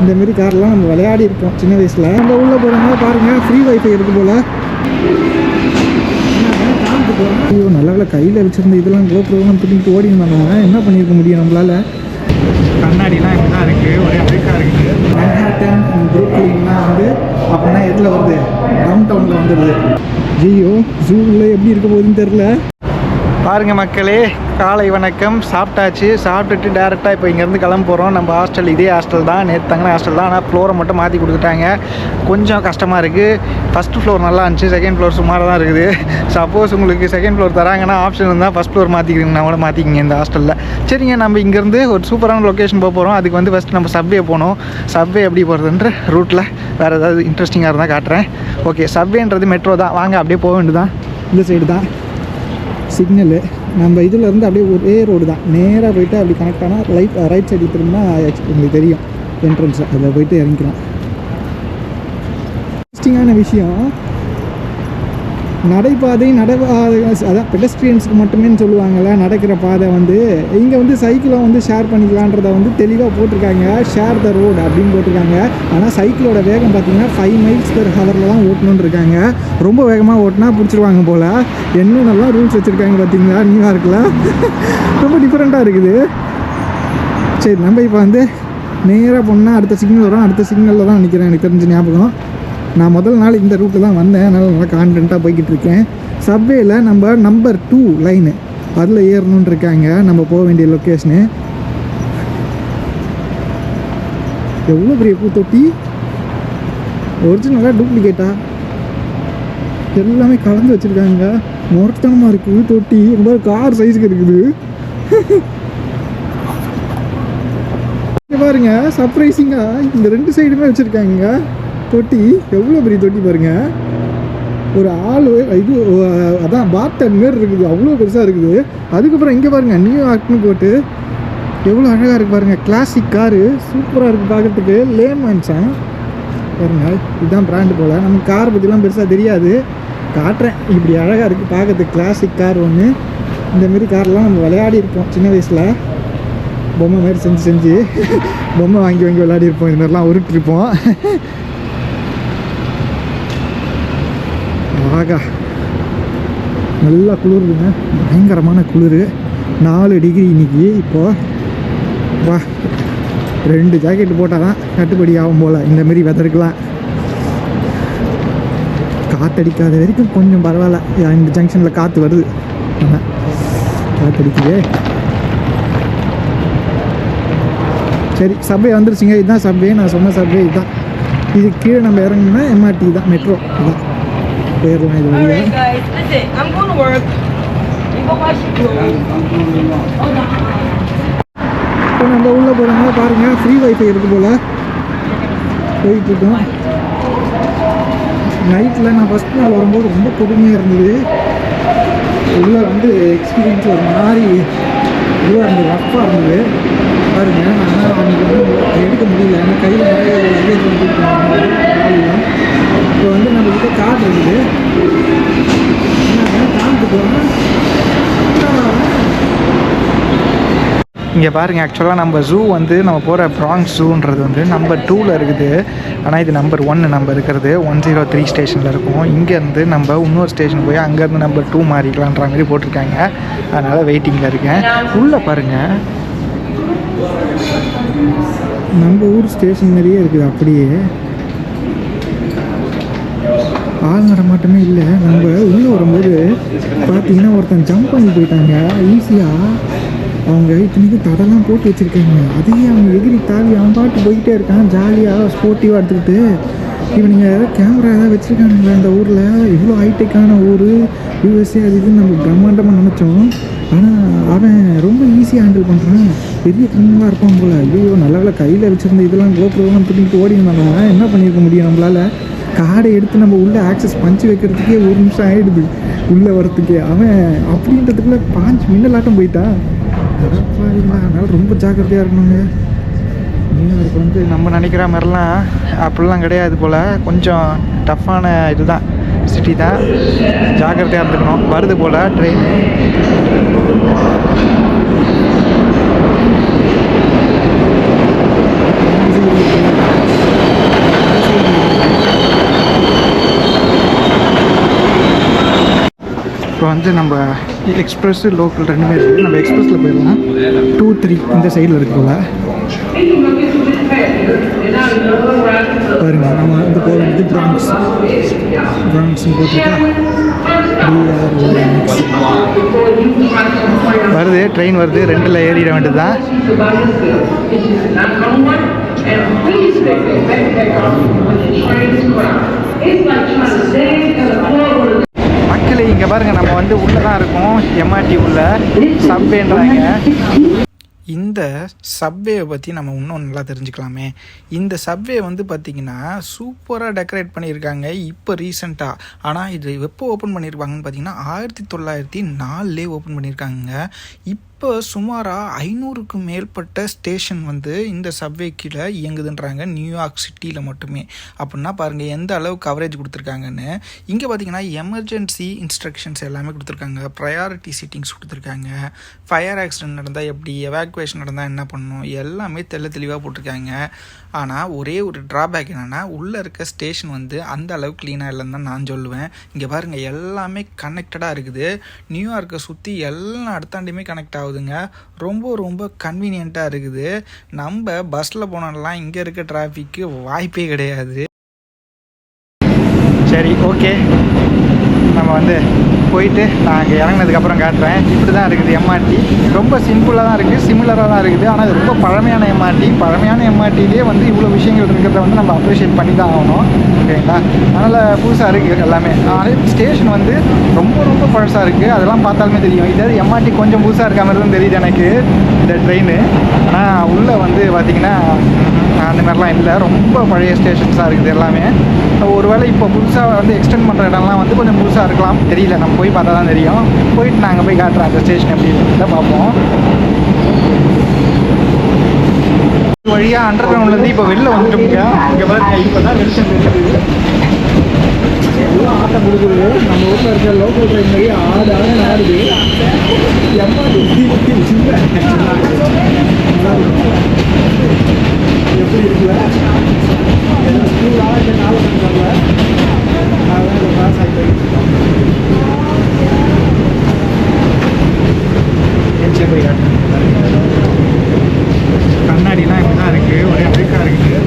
இந்த மாரி கார்லாம் நம்ம விளையாடி இருக்கோம் சின்ன வயசில். நம்ம உள்ளே போகிறவங்க பாருங்கள் ஃப்ரீ வைஃபை இருக்கு போல். ஐயோ நல்ல வேலை கையில் வச்சுருந்த இதெல்லாம் கோப்ரோலாம் தூக்கிட்டு ஓடி இருந்தாங்க என்ன பண்ணியிருக்க முடியும் நம்மளால்? கண்ணாடிலாம் இப்படி தான் இருக்குது ஒரே அழுக்காக இருக்குது மன்ஹாட்டன் புரூக்லின்லாம் வந்து அப்படின்னா எதில் வருது? டவுன் டவுனில் வந்துடுது ஐயோ ஜூவில் எப்படி இருக்க போகுதுன்னு தெரில பாருங்க மக்களே காலை வணக்கம். சாப்பிட்டாச்சு. சாப்பிட்டுட்டு டேரெக்டாக இப்போ இங்கேருந்து கிளம்ப போகிறோம் நம்ம ஹாஸ்டல் இதே ஹாஸ்டல் தான். நேற்று தங்கின ஹாஸ்டல் தான். ஆனால் ஃப்ளோரை மட்டும் மாற்றி கொடுத்துட்டாங்க. கொஞ்சம் கஷ்டமாக இருக்குது ஃபஸ்ட் ஃப்ளோர் நல்லா இருந்துச்சு. செகண்ட் ஃப்ளோர் சுமாராக தான் இருக்குது. சப்போஸ் உங்களுக்கு செகண்ட் ஃப்ளோர் தராங்கன்னா ஆப்ஷன் இருந்தால் ஃபஸ்ட் ஃப்ளோர் மாற்றிக்கிறீங்கன்னா கூட மாற்றிக்கிங்க இந்த ஹாஸ்டலில் சரிங்க நம்ம இங்கேருந்து ஒரு சூப்பரான லொக்கேஷன் போக போகிறோம் அதுக்கு வந்து ஃபஸ்ட்டு நம்ம சப்வே போகணும். சப்வே எப்படி போகிறதுன்ற ரூட்டில் வேறு ஏதாவது இன்ட்ரெஸ்டிங்காக இருந்தால் காட்டுறேன். ஓகே சப்வேன்றது மெட்ரோ தான். வாங்க அப்படியே போக வேண்டியதான் இந்த சைடு தான். சிக்னலு நம்ம இதுலேருந்து அப்படியே ஒரே ரோடு தான். நேராக போயிட்டு அப்படி கனெக்ட் ஆனால் ரைட் ரைட் சைடு திரும்பினா uh, உங்களுக்கு தெரியும். என்ட்ரன்ஸ் அதில் போயிட்டு இறங்கிக்கலாம். இன்ட்ரெஸ்டிங்கான விஷயம் நடைபாதை நடைபாதை அதான் பெடஸ்ட்ரியன்ஸுக்கு மட்டுமே சொல்லுவாங்கள்ல நடக்கிற பாதை வந்து இங்கே வந்து சைக்கிளை வந்து ஷேர் பண்ணிக்கலான்றத வந்து தெளிவாக போட்டிருக்காங்க. ஷேர் த ரோடு அப்படின்னு போட்டிருக்காங்க. ஆனால் சைக்கிளோட வேகம் பார்த்தீங்கன்னா ஃபைவ் மைல்ஸ் பெர் ஹவரில் தான் ஓட்டணும்னு இருக்காங்க. ரொம்ப வேகமாக ஓட்டினா பிடிச்சிருவாங்க போல். என்னென்னலாம் ரூல்ஸ் வச்சுருக்காங்க பார்த்தீங்களா? நியூயார்க்கில் ரொம்ப டிஃப்ரெண்ட்டாக இருக்குது. சரி நம்ம இப்போ வந்து நேராக போனால் அடுத்த சிக்னல் வரும். அடுத்த சிக்னலில் தான் நிற்கிறேன் எனக்கு தெரிஞ்ச ஞாபகம். நான் முதல் நாள் இந்த ரூட்டில் தான் வந்தேன். அதனால் நல்லா கான்ஃபிடண்ட்டாக போய்கிட்டு இருக்கேன் சப்வேயில் நம்ம நம்பர் டூ லைனு அதில் ஏறணுன்னு இருக்காங்க. நம்ம போக வேண்டிய லொக்கேஷனு எவ்வளோ பெரிய பூத்தொட்டி ஒரிஜினலாக டூப்ளிகேட்டா எல்லாமே கலந்து வச்சுருக்காங்க. மொரத்தனமாக இருக்குது தொட்டி. ரொம்ப கார் சைஸுக்கு இருக்குது. பாருங்க சர்ப்ரைசிங்காக இந்த ரெண்டு சைடுமே வச்சுருக்காங்க. தொட்டி எவ்வளோ பெரிய தொட்டி பாருங்க. ஒரு ஆள் இது அதான் பாட்டன் மாரி இருக்குது. அவ்வளோ பெருசாக இருக்குது. அதுக்கப்புறம் இங்கே பாருங்கள் நியூயார்க்னு போட்டு எவ்வளோ அழகாக இருக்குது பாருங்கள் கிளாசிக் காரு சூப்பராக இருக்குது பார்க்கறதுக்கு. லேமன்ஸான் பாருங்க இதுதான் பிராண்டு போல். நமக்கு கார் பற்றிலாம் பெருசாக தெரியாது. காட்டுறேன். இப்படி அழகாக இருக்குது பார்க்கறதுக்கு. கிளாசிக் கார் ஒன்று இந்தமாரி கார்லாம் நம்ம விளையாடி இருப்போம். சின்ன வயசில். பொம்மை மாதிரி செஞ்சு செஞ்சு. பொம்மை வாங்கி வாங்கி விளையாடி இருப்போம். இது மாதிரிலாம் உருட்டிருப்போம். ஆகா நல்லா குளிருதுங்க. பயங்கரமான குளிர். நாலு டிகிரி இன்றைக்கி இப்போது வா ரெண்டு ஜாக்கெட் போட்டால் தான் கட்டுப்படி ஆகும் போல். இந்தமாரி வெதருக்கலாம் காற்றடிக்காத வரைக்கும் கொஞ்சம் பரவாயில்ல. இந்த ஜங்ஷனில் காற்று வருது. காற்றடிக்குது சரி சப்வே வந்துருச்சுங்க. இதுதான் சப்வே நான் சொன்ன சப்வே இதுதான். இது கீழே நம்ம இறங்கினா எம்ஆர்டி தான். மெட்ரோ இதுதான் போயிடலாம் இது All right, guys. Listen, I'm going to work. Go wash your clothes. இப்போ நம்ம உள்ளே போகிறோங்க பாருங்கள் ஃப்ரீ வைஃபை இருக்கு போல். போயிட்டுருக்கோம். நைட்டில் நான் ஃபஸ்ட் நாள் வரும்போது ரொம்ப கொடுமையாக இருந்தது. உள்ளே வந்து எக்ஸ்பீரியன்ஸ் ஒரு மாதிரி இதுவாக இருந்தது ரஃப்பாக இருந்தது. பாருங்க நான் அன்றைக்கி வந்து எடுக்க முடியல. ஏன்னா கையில் நிறைய லக்கேஜ் வந்து இப்போ வந்து நம்மக்கிட்ட கார்டு இருக்குது. இங்கே பாருங்கள் ஆக்சுவலாக நம்ம ஜூ வந்து நம்ம போகிற ப்ராங்ஸ் ஜூன்றது வந்து நம்பர் டூவில் இருக்குது. ஆனால் இது நம்பர் ஒன்று நம்ம இருக்கிறது. ஒன் ஜீரோ த்ரீ ஸ்டேஷனில் இருக்கும். இங்கேருந்து நம்ம இன்னொரு ஸ்டேஷன் போய் அங்கேருந்து நம்பர் டூ மாறிக்கலான்ற மாதிரி போட்டிருக்காங்க. அதனால் வெயிட்டிங்கில் இருக்கேன். உள்ளே பாருங்கள் நம்ம ஊர் ஸ்டேஷன் மாதிரியே இருக்குது அப்படியே. ஆள் நடமாட்டமே இல்லை. நம்ம உள்ளே வரும்போது பார்த்தீங்கன்னா ஒருத்தன் ஜம்ப் பண்ணி போயிட்டாங்க. ஈஸியாக அவங்க இத்தனைக்கும் தடெல்லாம் போட்டு வச்சுருக்காங்க. அதையே அவங்க எகிரி தாவி அவன் பாட்டு போய்கிட்டே இருக்கான். ஜாலியாக ஸ்போர்ட்டிவாக எடுத்துக்கிட்டு. இவனுங்க ஏதாவது கேமரா ஏதாவது வச்சுருக்கானுங்களா இந்த ஊரில். இவ்வளோ ஹைடெக்கான ஊர். யூஎஸ்ஏ அது இதுன்னு நம்ம பிரம்மாண்டமாக நினச்சோம். ஆனால் அவன் ரொம்ப ஈஸியாக ஹேண்டில் பண்ணுறான் பெரிய கண்ணெலாம் இருப்பான் போல். ஐயோ நல்ல வேலை கையில் வச்சுருந்த இதெல்லாம் கோப்ரோலாம் தூக்கிட்டு ஓடி இருந்தாங்க என்ன பண்ணியிருக்க முடியும் நம்மளால்? கார்டை எடுத்து நம்ம உள்ளே ஆக்சஸ் பஞ்சு வைக்கிறதுக்கே ஒரு நிமிஷம் ஆகிடுது உள்ளே வரத்துக்கே அவன் அப்படின்றதுக்குள்ளே பாஞ்சு மின்னலாட்டம் போயிட்டான் அதனால் ரொம்ப ஜாக்கிரதையாக இருக்கணுங்க. மீனவருக்கு வந்து நம்ம நினைக்கிற மாதிரிலாம் அப்படிலாம் கிடையாது போல். கொஞ்சம் டஃப்பான இதுதான். சிட்டி தான். ஜாக்கிரதையாக இருந்துக்கணும். வருது போல் ட்ரெயின் இப்போ வந்து நம்ம எக்ஸ்பிரஸ் லோக்கல் ரெண்டுமே இருக்குது நம்ம எக்ஸ்பிரஸில் போயிடலாம். டூ த்ரீ இந்த சைடில் இருக்குல்ல பாருங்க நம்ம வந்து போக வேண்டியது பிரான்ஸ் பிரான்ஸ் வருது ட்ரெயின் வருது ரெண்டில் ஏறிட வேண்டியது தான் இங்கே பாருங்க நம்ம வந்து உள்ளே தான் இருக்கோம் எம்ஆர்டி உள்ள. சப்வேன்றாங்க இந்த சப்வேவை பற்றி நம்ம இன்னும் நல்லா தெரிஞ்சுக்கலாமே. இந்த சப்வே வந்து பார்த்திங்கன்னா சூப்பராக டெக்கரேட் பண்ணியிருக்காங்க இப்போ ரீசெண்டாக ஆனால் இது எப்போ ஓப்பன் பண்ணியிருப்பாங்கன்னு பார்த்தீங்கன்னா ஆயிரத்தி தொள்ளாயிரத்தி நாலுலேயே ஓப்பன் பண்ணியிருக்காங்க இப்போ இப்போ சுமாராக ஐநூறுக்கும் மேற்பட்ட ஸ்டேஷன் வந்து இந்த சப்வே கீழே இயங்குதுன்றாங்க. நியூயார்க் சிட்டியில் மட்டுமே. அப்படின்னா பாருங்கள் எந்த அளவு கவரேஜ் கொடுத்துருக்காங்கன்னு. இங்கே பார்த்தீங்கன்னா எமர்ஜென்சி இன்ஸ்ட்ரக்ஷன்ஸ் எல்லாமே கொடுத்துருக்காங்க. ப்ரையாரிட்டி சிட்டிங்ஸ் கொடுத்துருக்காங்க. ஃபயர் ஆக்சிடென்ட் நடந்தால் எப்படி? எவாக்குவேஷன் நடந்தால் என்ன பண்ணணும்? எல்லாமே தெள்ள தெளிவாக போட்டிருக்காங்க. ஆனால் ஒரே ஒரு ட்ராபேக் என்னென்னா உள்ளே இருக்க ஸ்டேஷன் வந்து அந்த அளவு க்ளீனாக இல்லைன்னு தான் நான் சொல்லுவேன். இங்கே பாருங்கள் எல்லாமே கனெக்டடாக இருக்குது. நியூயார்க்கை சுற்றி எல்லா இடத்தாண்டியுமே கனெக்ட் ஆகுதுங்க. ரொம்ப ரொம்ப கன்வீனியண்ட்டாக இருக்குது. நம்ம பஸ்ஸில் போனாலாம் இங்கே இருக்க டிராஃபிக்கு வாய்ப்பே கிடையாது. சரி ஓகே நம்ம வந்து போயிட்டு நான் அங்கே இறங்கினதுக்கப்புறம் காட்டுறேன். இப்படி தான் இருக்குது எம்ஆர்டி ரொம்ப சிம்பிளாக தான் இருக்குது சிமிலராக தான் இருக்குது. ஆனால் இது ரொம்ப பழமையான எம்ஆர்டி பழமையான எம்ஆர்டிலேயே வந்து இவ்வளோ விஷயங்கள் இருக்கிறத வந்து நம்ம அப்ரிஷியேட் பண்ணி தான் ஆகணும். ஓகேங்களா அதனால் புதுசாக இருக்குது எல்லாமே. அதே ஸ்டேஷன் வந்து ரொம்ப ரொம்ப பழசாக இருக்குது அதெல்லாம் பார்த்தாலுமே தெரியும். இதாவது எம்ஆர்டி கொஞ்சம் புதுசாக இருக்க மாதிரி தான் தெரியுது எனக்கு இந்த ட்ரெயின் ஆனால் உள்ளே வந்து பார்த்திங்கன்னா அந்த மாதிரிலாம் இல்லை ரொம்ப பழைய ஸ்டேஷன்ஸாக இருக்குது எல்லாமே ஒருவேளை இப்போ புதுசாக வந்து எக்ஸ்டெண்ட் பண்ணுற இடம்லாம் வந்து கொஞ்சம் புதுசாக இருக்கலாம் தெரியல நம்ம போய் பார்த்தா தான் தெரியும் போயிட்டு நாங்கள் போய் காட்டுறோம் அந்த ஸ்டேஷன் எப்படி இருக்குன்றத பார்ப்போம் வழியாக அண்டர் கிரவுண்ட்லேருந்து இப்போ வெளில வந்துட்டோம்ங்க இங்கே பாருங்க இப்போ தான் வெளிச்சம் இருக்குது எல்லாம் ஆட்டம் கொடுக்குறது நம்ம ஊரில் இருக்கிற லோக்கல் ட்ரெயின் மாதிரி ஆடு ஆடு ஆடுது எம்மா சின்ன கண்ணாடிலாம் இப்படி தான் இருக்குது ஒரே அழுக்காக இருக்குது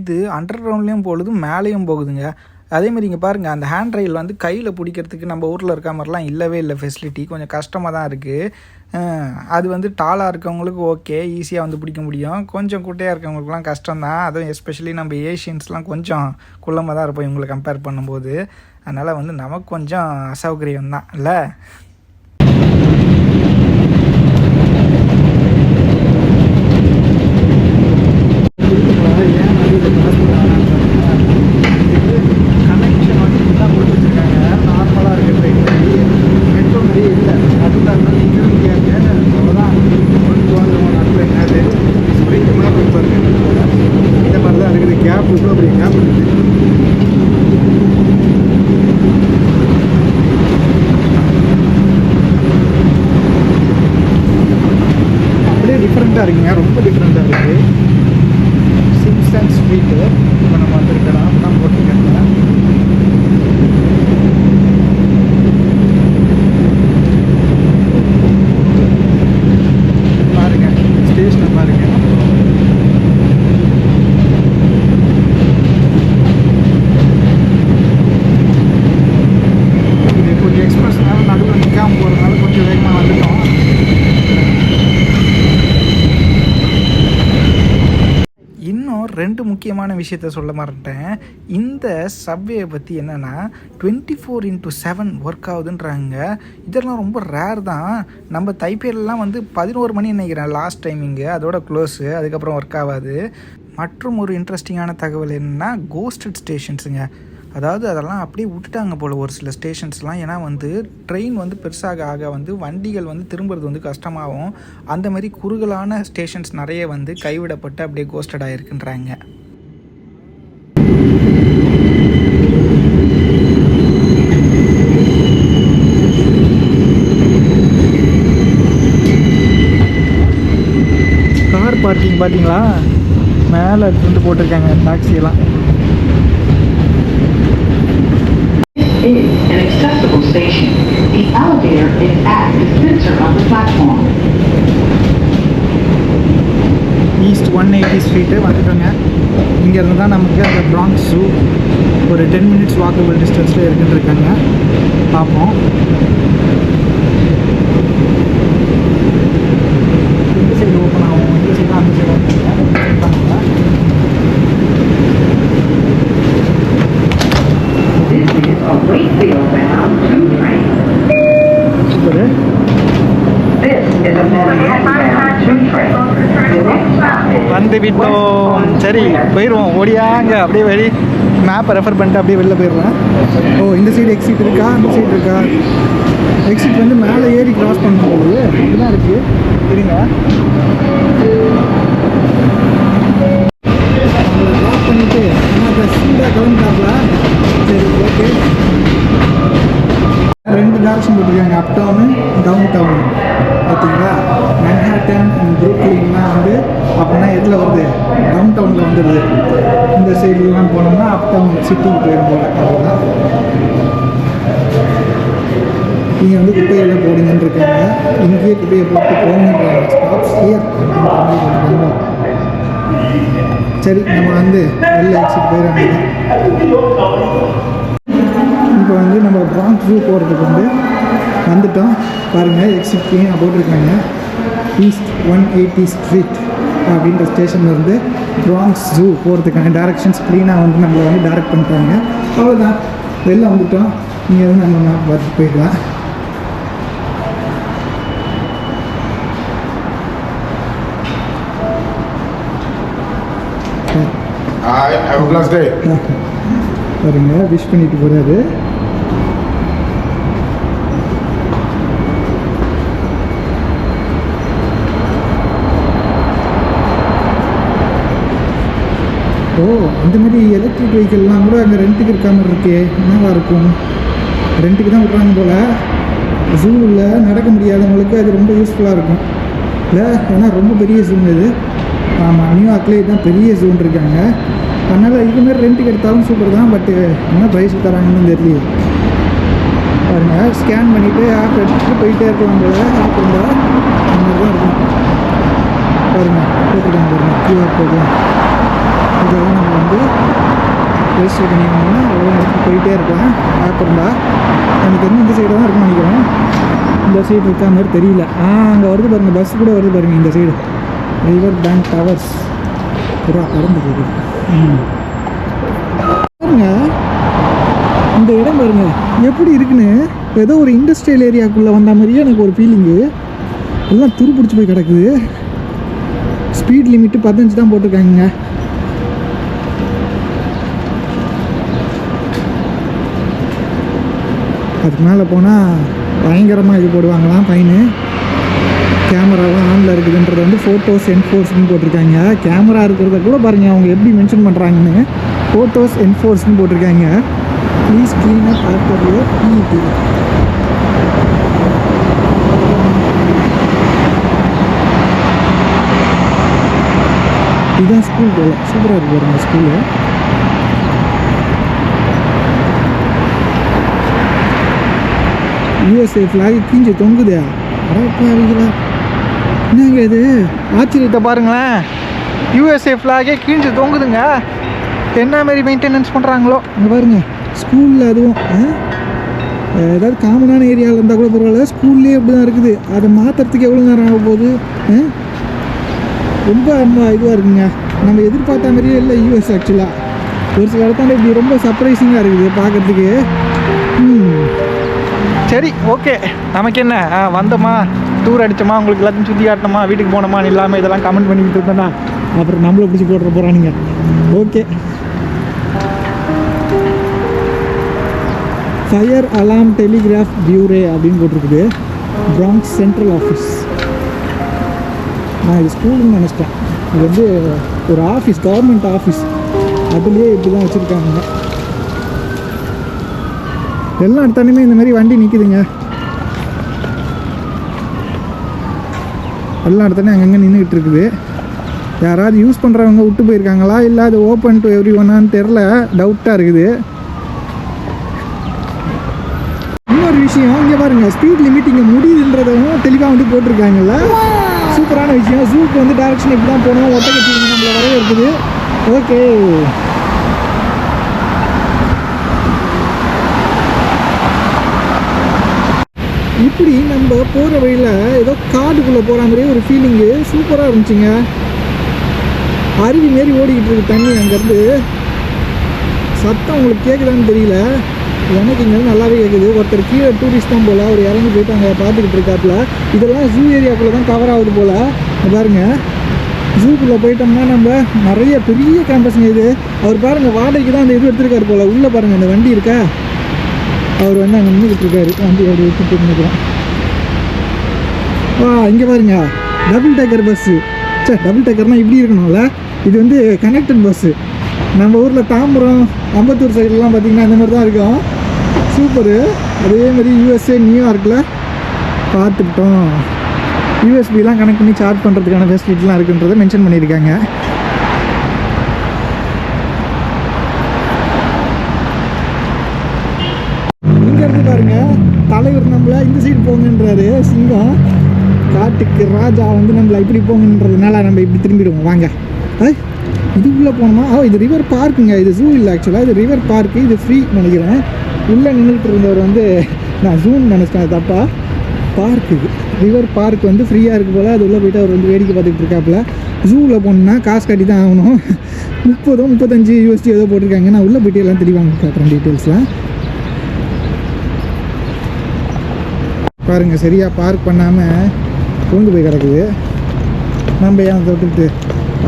இது அண்டர் கிரவுண்ட்லேயும் போகுது மேலேயும் போகுதுங்க. அதேமாதிரி இங்கே பாருங்கள் அந்த ஹேண்ட் ரயில் வந்து கையில் பிடிக்கிறதுக்கு நம்ம ஊரில் இருக்க மாதிரிலாம் இல்லவே இல்லை ஃபெசிலிட்டி கொஞ்சம் கஷ்டமாக தான் இருக்குது அது வந்து டாலாக இருக்கவங்களுக்கு ஓகே ஈஸியாக வந்து பிடிக்க முடியும். கொஞ்சம் குட்டையாக இருக்கவங்களுக்குலாம் கஷ்டம் தான். அதுவும் எஸ்பெஷலி நம்ம ஏஷியன்ஸ்லாம் கொஞ்சம் குள்ளமாக தான் இருப்போம் இவங்களை கம்பேர் பண்ணும்போது. அதனால் வந்து நமக்கு கொஞ்சம் அசௌகரியம் தான் இல்லை கனெக்ஷன் வந்து இப்படிதான் கொடுத்து வச்சிருக்காங்க நார்மலாக இருக்க ட்ரெயின் மெட்ரோ மாதிரியே இல்லை அதுதான் நிற்க முடியாது அவ்வளோதான் கொண்டு வந்துடுவோம் நடுவில் என்னது ஸ்ப்ரிங் மேலே போய் பாருங்க இந்த மாதிரி தான் இருக்குது கேப் இவ்வளோ பெரிய கேப் இருக்குது அப்படியே டிஃப்ரெண்ட்டாக இருக்குங்க. ரொம்ப டிஃப்ரெண்ட்டாக இருக்குது சிம்சன் ஸ்ட்ரீட்டு இப்போ நம்ம வந்திருக்கலாம் தான் போட்டிருக்காங்க பாருங்க ஸ்டேஷனை பாருங்க இது கொஞ்சம் எக்ஸ்பிரஸ்னால நடுவில் நிற்காம போகிறதுனால கொஞ்சம் வேகமாக வந்துட்டோம் இன்னும் ரெண்டு முக்கியமான விஷயத்த சொல்ல மறந்துட்டேன். இந்த சப்வேயை பற்றி என்னென்னா twenty four into seven work ஆகுதுன்றாங்க. இதெல்லாம் ரொம்ப ரேர் தான். நம்ம தைப்பேர்லாம் வந்து பதினோரு மணி நினைக்கிறேன் லாஸ்ட் டைமிங்கு அதோட க்ளோஸு அதுக்கப்புறம் ஒர்க் ஆகாது. மற்றும் ஒரு இன்ட்ரெஸ்டிங்கான தகவல் என்னென்னா கோஸ்டட் ஸ்டேஷன்ஸுங்க அதாவது அதெல்லாம் அப்படியே விட்டுட்டாங்க போல் ஒரு சில ஸ்டேஷன்ஸ்லாம் ஏன்னா வந்து ட்ரெயின் வந்து பெருசாக ஆக வந்து வண்டிகள் வந்து திரும்புறது வந்து கஷ்டமாகவும் அந்த மாதிரி குறுகலான ஸ்டேஷன்ஸ் நிறைய வந்து கைவிடப்பட்டு அப்படியே கோஸ்டடாக இருக்குன்றாங்க கார் பார்க்கிங் பார்த்தீங்களா மேலே எடுத்துட்டு போட்டிருக்காங்க டாக்ஸியெல்லாம் is an accessible station. The elevator is at the center of the platform. East one eighty street வந்துட்டோங்க இங்கேருந்து தான் நமக்கு அந்த ப்ராங்க்ஸ் ஜூ ஒரு டென் மினிட்ஸ் வாக்கபிள் டிஸ்டன்ஸில் இருக்குன்னு இருக்காங்க பார்ப்போம் இந்த சைடு ஓப்பன் ஆகும் இந்த சைடு அந்த சைடு ஓப்பன் பண்ணுங்க This is a Wakefield bound two train. Super This is a Manhattan bound two train. The next stop is வந்து விட்டோம் சரி போயிடுவோம் ஓடியாங்க அப்படியே வெளி மேப்பை ரெஃபர் பண்ணிட்டு அப்படியே வெளில போயிடுவேன் ஓ இந்த சைடு எக்ஸிட் இருக்கா? அந்த சைடு இருக்கா? எக்ஸிட் வந்து மேலே ஏறி கிராஸ் பண்ணணும் போகுது இப்படிதான் இருக்குது இருங்க லாக் பண்ணிட்டு ஆனால் ஸ்பீடாக சரி ஓகே ரெண்டு டேரக்ஷன் போட்டிருக்காங்க அப் டவுனு டவுன் டவுன் பார்த்தீங்களா மேன்ஹாட்டன் அண்ட் ப்ரூக்லின்லாம் வந்து அப்படின்னா எதில் வருது? டவுன் டவுனில் வந்துடுது இந்த சைடுலாம் போனோம்னா அப் டவுன் சிட்டிக்கு போயிடும் போல. அவ்வளோதான் நீங்கள் வந்து குப்பையெல்லாம் போடுங்கன்னு இருக்காங்க. இங்கேயே குப்பையை போட்டு போங்கன்றாங்க ஸ்டாப்ஸ் ஹியர் சரி நம்ம வந்து வெளில எக்ஸிட் போயிடறாங்க இப்போ வந்து நம்ம பிராங்க் ஜூ போகிறதுக்கு வந்து வந்துட்டோம். பாருங்கள் எக்ஸிட் போட்டிருக்காங்க? ஈஸ்ட் ஒன் எயிட்டி ஸ்ட்ரீட் அப்படின்ற ஸ்டேஷன்ல இருந்து பிராங்க்ஸ் ஜூ போகிறதுக்கான டேரக்ஷன்ஸ் க்ளீனாக வந்து நம்மளை வந்து டேரக்ட் பண்ணிட்டாங்க அவ்வளோதான் வெளில வந்துட்டோம். இங்கே வந்து நம்ம பார்த்து போயிடலாம். பாருங்க விஷ் பண்ணிட்டு போகிறாரு ஓ இந்த மாதிரி எலக்ட்ரிக் வெஹிக்கிள்லாம் கூட அங்கே ரெண்ட்டுக்கு இருக்க மாதிரி இருக்கே. என்னவா இருக்கும்? ரெண்ட்டுக்கு தான் விட்றாங்க போல். ஜூவில் நடக்க முடியாதவங்களுக்கு அது ரொம்ப யூஸ்ஃபுல்லாக இருக்கும். இல்லை ஏன்னா ரொம்ப பெரிய ஜூன் இது. ஆமாம் நியூயார்க்லேயே தான் பெரிய ஜூன் இருக்காங்க. அதனால் இதுமாரி ரெண்ட்டுக்கு எடுத்தாலும் சூப்பர் தான் பட்டு என்ன ப்ரைஸ் தராங்கன்னு தெரியல பாருங்கள் ஸ்கேன் பண்ணிவிட்டு ஆப் எடுத்துகிட்டு போயிட்டே இருக்கலாம் போல. ஆப் இருந்தால் அந்த மாதிரி தான் இருக்கும். பாருங்கள் போட்டுருக்காங்க பாருங்கள் கியூஆர் கோடு இதெல்லாம் நம்ம வந்து ரெஜிஸ்டர் பண்ணிக்கணும்னா ஒவ்வொரு இடத்துக்கு போயிட்டே இருக்கலாம் ஆப் இருந்தால் எனக்கு தெரிஞ்சு இந்த சைடு தான் இருக்கும்னு நினைக்கிறேன் இந்த சைடு இருக்கா மாதிரி தெரியல. ஆ அங்கே வருது பாருங்கள் பஸ் கூட வருது பாருங்க இந்த சைடு ரிவர் பேங்க் டவர்ஸ் புறா பறந்து போகுது. பாருங்க இந்த இடம் பாருங்க எப்படி இருக்குன்னு ஏதோ ஒரு இண்டஸ்ட்ரியல் ஏரியாக்குள்ளே வந்த மாதிரியே எனக்கு ஒரு ஃபீலிங்கு எல்லாம் துரு பிடிச்சி போய் கிடக்குது. ஸ்பீட் லிமிட்டு பதினஞ்சு தான் போட்டிருக்காங்க அதுக்கு மேலே போனால் பயங்கரமாக இது போடுவாங்களாம் ஃபைனு. கேமராலாம் ஆனில் இருக்குதுன்றது வந்து ஃபோட்டோஸ் என்ஃபோர்ஸ்னு போட்டிருக்காங்க. கேமரா இருக்கிறத கூட பாருங்கள் அவங்க எப்படி மென்ஷன் பண்ணுறாங்கன்னு ஃபோட்டோஸ் என்ஃபோர்ஸ்னு போட்டிருக்காங்க. Please clean up after your pet இதுதான் ஸ்கூல் போல சூப்பராக இருக்கு பாருங்க ஸ்கூலு யூஎஸ்ஏ ஃப்ளாக் கிஞ்சி தொங்குதே. அடப்பாவிங்களா என்னங்க இது? ஆச்சரியத்தை பாருங்களேன். யூஎஸ்ஏ ஃப்ளாகே கிழிஞ்சு தொங்குதுங்க. என்ன மாதிரி மெயின்டெனன்ஸ் பண்ணுறாங்களோ இங்கே பாருங்க. ஸ்கூலில் அதுவும் ஆ? ஏதாவது காமனான ஏரியாவில் இருந்தால் கூட பரவாயில்ல. ஸ்கூல்லேயே இப்படி தான் இருக்குது. அதை மாற்றுறதுக்கு எவ்வளோ நேரம் ஆக போகுது? ஆ? ரொம்ப இதுவாக இருக்குங்க. நம்ம எதிர்பார்த்த மாதிரியே இல்லை யூஎஸ் ஆக்சுவலாக ஒரு சில இடத்தாண்ட இப்படி ரொம்ப சர்ப்ரைசிங்காக இருக்குது பார்க்குறதுக்கு. ம். சரி ஓகே. நமக்கு என்ன ஆ, வந்தோமா? டூர் அடிச்சோமா? உங்களுக்கு எல்லாத்தையும் சுற்றி காட்டினோமா வீட்டுக்கு போனோமா இல்லாமல் இதெல்லாம் கமெண்ட் பண்ணிக்கிட்டு இருந்தேன்னா அப்புறம் நம்மளை பிடிச்சி போட்டுற போகிறானுங்க okay. Fire alarm telegraph bureau அப்படின்னு போட்டிருக்குது. பிராங்க்ஸ் சென்ட்ரல் ஆஃபீஸ் நான் இது ஸ்கூல்னு நினச்சிட்டேன். இது வந்து ஒரு ஆஃபீஸ் கவர்மெண்ட் ஆஃபீஸ் அதுலேயே இப்படி தான் வச்சுருக்காங்க. எல்லா இடத்துலையுமே இந்த மாதிரி வண்டி நிற்குதுங்க எல்லா இடத்துலையும் அங்கங்கே நின்றுக்கிட்டு இருக்குது. யாராவது யூஸ் பண்ணுறவங்க விட்டு போயிருக்காங்களா? இல்லை அது ஓப்பன் டு எவ்ரி ஒன்னான்னு தெரில டவுட்டாக இருக்குது. இன்னொரு விஷயம் இங்கே பாருங்க ஸ்பீட் லிமிட் இங்கே முடியுதுன்றதும் தெளிவாக வந்து போட்டிருக்காங்கல்ல? சூப்பரான விஷயம். ஜூக்கு வந்து டேரக்ஷன் இப்படி தான் போகணும் ஒட்டக்கச்சி நம்மளை வரவே இருக்குது ஓகே இப்படி நம்ம போகிற வழியில் ஏதோ காடுக்குள்ளே போகிற மாதிரி ஒரு ஃபீலிங்கு சூப்பராக இருந்துச்சுங்க. அருவி மாரி ஓடிக்கிட்டு இருக்கு தண்ணி அங்கேருந்து. சத்தம் உங்களுக்கு கேட்குதான்னு தெரியல. எனக்கு இங்கே நல்லாவே கேட்குது ஒருத்தர் கீழே டூரிஸ்ட் தான் போல். அவர் இறங்கி போயிட்டு அங்கே பார்த்துக்கிட்டு இருக்காப்புல. இதெல்லாம் ஜூ ஏரியாக்குள்ளே தான் கவர் ஆகுது போல். பாருங்கள் பாருங்க. ஜூக்குள்ளே போயிட்டோம்னா நம்ம நிறைய பெரிய கேம்பஸ்ங்க இது. அவர் பாருங்கள் வாடகைக்கு தான் அந்த இது எடுத்துருக்காரு போல். உள்ளே பாருங்கள் அந்த வண்டி இருக்கா? அவர் வந்து அங்கே நின்றுக்கிட்டு இருக்காரு. வண்டி அப்படி விட்டுட்டு நிற்கிறோம் வா இங்கே பாருங்க. டபுள் டேக்கர் பஸ்ஸு சே டபுள் டேக்கர்னால் இப்படி இருக்கணும்ல? இது வந்து கனெக்டட் பஸ்ஸு நம்ம ஊரில் தாம்பரம் அம்பத்தூர் சைட்லலாம் பார்த்திங்கன்னா அந்த மாதிரி தான் இருக்கும். சூப்பரு அதே மாதிரி யூஎஸ்ஏ நியூயார்க்கில் பார்த்துக்கிட்டோம். யூஎஸ்பிலாம் கனெக்ட் பண்ணி சார்ஜ் பண்ணுறதுக்கான ஃபெசிலிட்டிலாம் இருக்குன்றதை மென்ஷன் பண்ணியிருக்காங்க. சைடு பாருங்க தலைவர் நம்மளை இந்த சைடு போங்கன்றாரு சிங்கம். காட்டுக்கு ராஜா வந்து நம்மளை இப்படி போங்கன்றதுனால நம்ம இப்படி திரும்பிடுவோம் வாங்க. இதுக்குள்ளே இது உள்ளே போனோமா? ஓ இது ரிவர் பார்க்குங்க இது ஜூ இல்லை ஆக்சுவலாக இது ரிவர் பார்க்கு இது ஃப்ரீ நினைக்கிறேன். உள்ளே நின்றுட்டு இருந்தவர் வந்து நான் ஜூன் நினச்சிட்டேன் தப்பா? பார்க் இது. ரிவர் பார்க் வந்து ஃப்ரீயாக இருக்கு போல் அது உள்ளே போயிட்டு அவர் வந்து வேடிக்கை பார்த்துக்கிட்டு இருக்காப்புல. ஜூவில் போனோம்னா காசு கட்டி தான் ஆகணும். முப்பதோ முப்பத்தஞ்சு யூஎஸ்டி ஏதோ போட்டிருக்காங்க. நான் உள்ளே போயிட்டு எல்லாம் தெளிவாங்க காட்டுறேன் டீட்டெயில்ஸ்லாம் பாருங்க சரியா பார்க் பண்ணாமல் கொண்டு போய் கிடக்குது. நம்ம ஏன் தொட்டுட்டு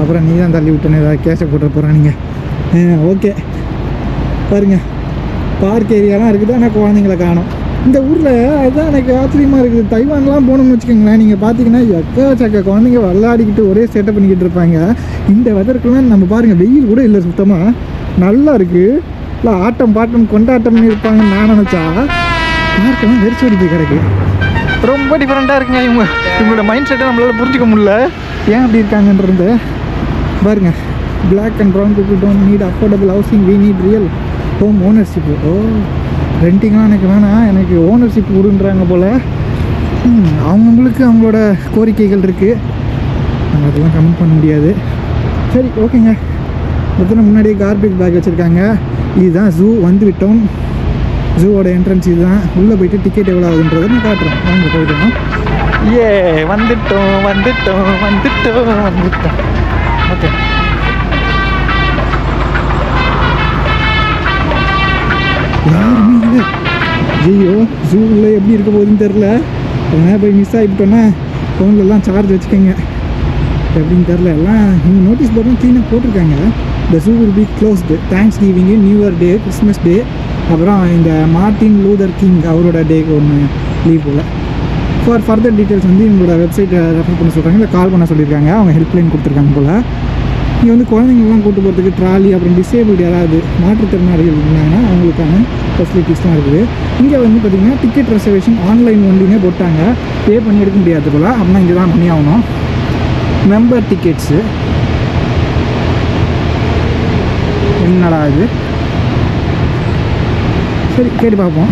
அப்புறம் நீ தான் தள்ளி விட்டோன்னு ஏதாவது கேஷை போட்டு போகிறான் நீங்கள் ஓகே பாருங்க பார்க் ஏரியாலாம் இருக்குது? ஆனால் குழந்தைங்கள காணும். இந்த ஊரில் அதுதான் எனக்கு ஆச்சரியமாக இருக்குது. தைவான்லாம் போகணும்னு வச்சுக்கோங்களேன் நீங்கள் பார்த்தீங்கன்னா எக்கச்சக்க குழந்தைங்க விளையாடிக்கிட்டு ஒரே சேட்டை பண்ணிக்கிட்டு இருப்பாங்க. இந்த வெதருக்குலாம் நம்ம பாருங்கள் வெயில் கூட இல்லை சுத்தமாக நல்லா இருக்குது இல்லை ஆட்டம் பாட்டம் கொண்டாட்டம்னு இருப்பாங்கன்னு நான் நினச்சா. பார்க்கலாம் வெறிச்சோடி போய் கிடக்கு. ரொம்ப டிஃப்ரெண்ட்டாக இருக்குங்க இவங்க. இவங்களோட மைண்ட் செட்டை நம்மளால் புரிஞ்சிக்க முடியல. ஏன் அப்படி இருக்காங்கன்றது பாருங்க. Black and brown people don't need affordable housing we need real home ownership or ரெண்டிங்லாம் எனக்கு வேணாம். எனக்கு ஓனர்ஷிப் கொடுன்றாங்க போல். அவங்கவுங்களுக்கு அவங்களோட கோரிக்கைகள் இருக்குது நம்ம அதெல்லாம் கமெண்ட் பண்ண முடியாது. சரி ஓகேங்க பார்த்தீங்கன்னா முன்னாடியே கார்பேஜ் பேக் வச்சுருக்காங்க. இதுதான் ஜூ வந்து விட்டோம். ஜூவோட என்ட்ரன்ஸ் இதுதான். உள்ளே போயிட்டு டிக்கெட் எவ்வளோ ஆகுதுன்றதை நான் காட்டுறேன். வாங்க போயிட்டோம் ஏ வந்துட்டோம் வந்துட்டோம் வந்துட்டோம் வந்துட்டோம். ஓகே. யாருமே இல்லை. ஐயோ ஜூவில் எப்படி இருக்க போகுதுன்னு தெரில அதனால் போய் மிஸ் ஆகிட்டோன்னா ஃபோன்லலாம் சார்ஜ் வச்சுக்கோங்க. எப்படின்னு தெரில எல்லாம் நீங்கள் நோட்டீஸ் போர்டும் க்ளீனாக போட்டிருக்காங்க. The zoo will be closed thanksgiving new year day Christmas day அப்புறம் இந்த மார்ட்டின் லூதர் கிங் அவரோட டேக்கு ஒன்று லீவ் போல். ஃபார் ஃபர்தர் டீட்டெயில்ஸ் வந்து இவங்களோட வெப்சைட்டை ரெஃபர் பண்ண சொல்கிறாங்க இல்லை கால் பண்ண சொல்லியிருக்காங்க. அவங்க ஹெல்ப்லைன் கொடுத்துருக்காங்க போல். இங்கே வந்து குழந்தைங்களாம் கூட்டு போகிறதுக்கு ட்ராலி அப்புறம் டிசேபிள் யாராவது மாற்றுத்திறனாளிகள் இருந்தாங்கன்னா அவங்களுக்கான ஃபெசிலிட்டிஸ்லாம் இருக்குது. இங்கே வந்து பார்த்திங்கன்னா டிக்கெட் ரிசர்வேஷன் ஆன்லைன் ஒன்லினே போட்டாங்க. பே பண்ணி எடுக்க முடியாது போல். அப்படின்னா இங்கே தான் பண்ணி ஆகணும். மெம்பர் டிக்கெட்ஸு என்னடா இது? சரி கேட்டு பார்ப்போம்.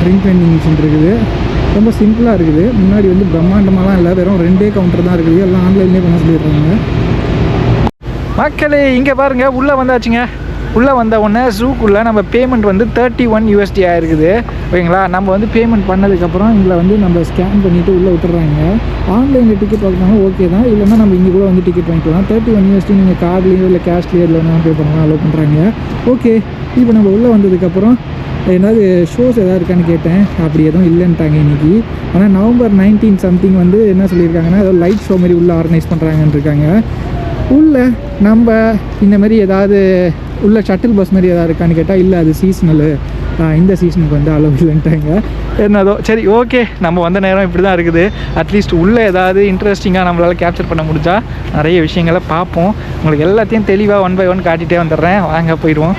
ட்ரிங்க் பெயிண்டிங் மிஷின் இருக்குது. ரொம்ப சிம்பிளாக இருக்குது. முன்னாடி வந்து பிரம்மாண்டமாலாம் இல்லை. வெறும் ரெண்டே கவுண்டர் தான் இருக்குது. எல்லாம் ஆன்லைன்லேயே பண்ண சொல்லிடுறாங்க. மக்களே இங்கே பாருங்கள் உள்ளே வந்தாச்சுங்க. உள்ளே வந்த உடனே ஜூக்குள்ளே நம்ம பேமெண்ட் வந்து தேர்ட்டி ஒன் யூஎஸ்டி ஆயிருக்குது. ஓகேங்களா? நம்ம வந்து பேமெண்ட் பண்ணதுக்கப்புறம் இதில் வந்து நம்ம ஸ்கேன் பண்ணிவிட்டு உள்ளே விட்டுறாங்க. ஆன்லைனில் டிக்கெட் பார்க்கணும் ஓகே தான். இல்லைன்னா நம்ம இங்கே கூட வந்து டிக்கெட் வாங்கிக்கலாம். தேர்ட்டி ஒன் யூஎஸ்டி நீங்கள் கார்ட்லேயோ இல்லை கேஷ்லேயோ இல்லை வேணாலும் பே பண்ணலாம் அலோவ் பண்ணுறாங்க ஓகே இப்போ நம்ம உள்ளே வந்ததுக்கப்புறம் ஏதாவது ஷோஸ் எதாவது இருக்கான்னு கேட்டேன். அப்படி எதுவும் இல்லைன்ட்டாங்க இன்றைக்கி ஆனால் நவம்பர் நைன்டீன் சம்திங் வந்து என்ன சொல்லியிருக்காங்கன்னா ஏதோ லைட் ஷோ மாதிரி உள்ளே ஆர்கனைஸ் பண்ணுறாங்கன்னு இருக்காங்க. உள்ளே நம்ம இந்த மாதிரி ஏதாவது உள்ள ஷட்டில் பஸ் மாதிரி ஏதாவது இருக்கான்னு கேட்டால் இல்லை அது சீசனலு இந்த சீசனுக்கு வந்து அளவு இல்லைன்ட்டாங்க. என்னதோ சரி ஓகே நம்ம வந்த நேரம் இப்படி தான் இருக்குது அட்லீஸ்ட் உள்ளே ஏதாவது இன்ட்ரெஸ்டிங்காக நம்மளால் கேப்சர் பண்ண முடிஞ்சா நிறைய விஷயங்களை பார்ப்போம். உங்களுக்கு எல்லாத்தையும் தெளிவாக ஒன் பை ஒன் காட்டிகிட்டே வந்துடுறேன். வாங்க போயிடுவோம்.